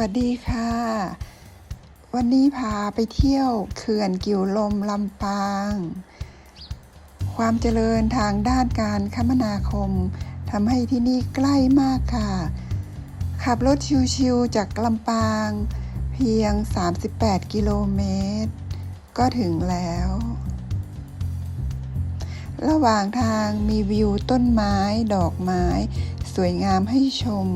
วัสดีค่ะ วันนี้พาไปเที่ยวเขื่อนกิวลมลำปาง ความเจริญทางด้านการคมนาคมทำให้ที่นี่ใกล้มากค่ะ ขับรถชิวๆจากลำปาง เพียง 38 กิโลเมตร ก็ถึงแล้ว ระหว่างทางมีวิวต้นไม้ดอกไม้ สวยงามให้ชม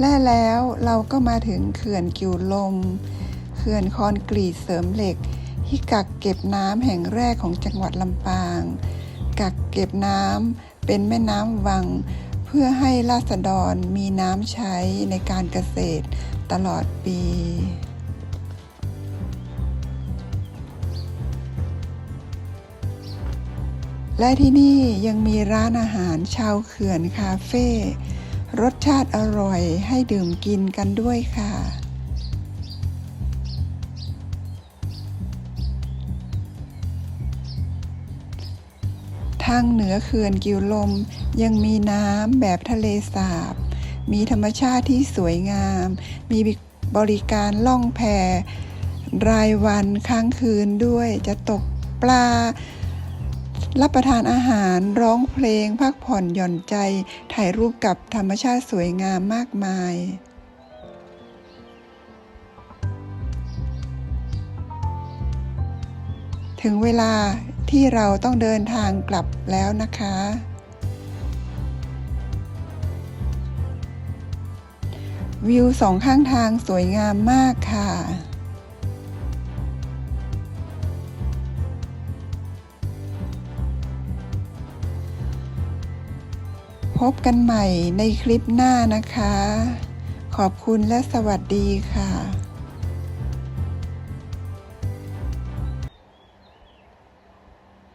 และแล้วเราก็มาถึงเขื่อนกิวลม เขื่อนคอนกรีตเสริมเหล็ก ที่กักเก็บน้ำแห่งแรกของจังหวัดลำปาง กักเก็บน้ำเป็นแม่น้ำวัง เพื่อให้ราษฎรมีน้ำใช้ในการเกษตรตลอดปีและที่นี่ยังมีร้านอาหารชาวเขื่อนคาเฟ่ รสชาติอร่อยให้ดื่มกินกันด้วยค่ะ ทางเหนือเขื่อนกิวลมยังมีน้ำแบบทะเลสาบ มีธรรมชาติที่สวยงาม มีบริการล่องแพรายวันค้างคืนด้วยจะตกปลา รับประทานอาหารร้องเพลง พักผ่อนหย่อนใจ ถ่ายรูปกับธรรมชาติสวยงามมากมายถึงเวลาที่เราต้องเดินทางกลับแล้วนะคะ วิวสองข้างทางสวยงามมากค่ะ พบกันใหม่ในคลิปหน้านะคะ ขอบคุณและสวัสดีค่ะ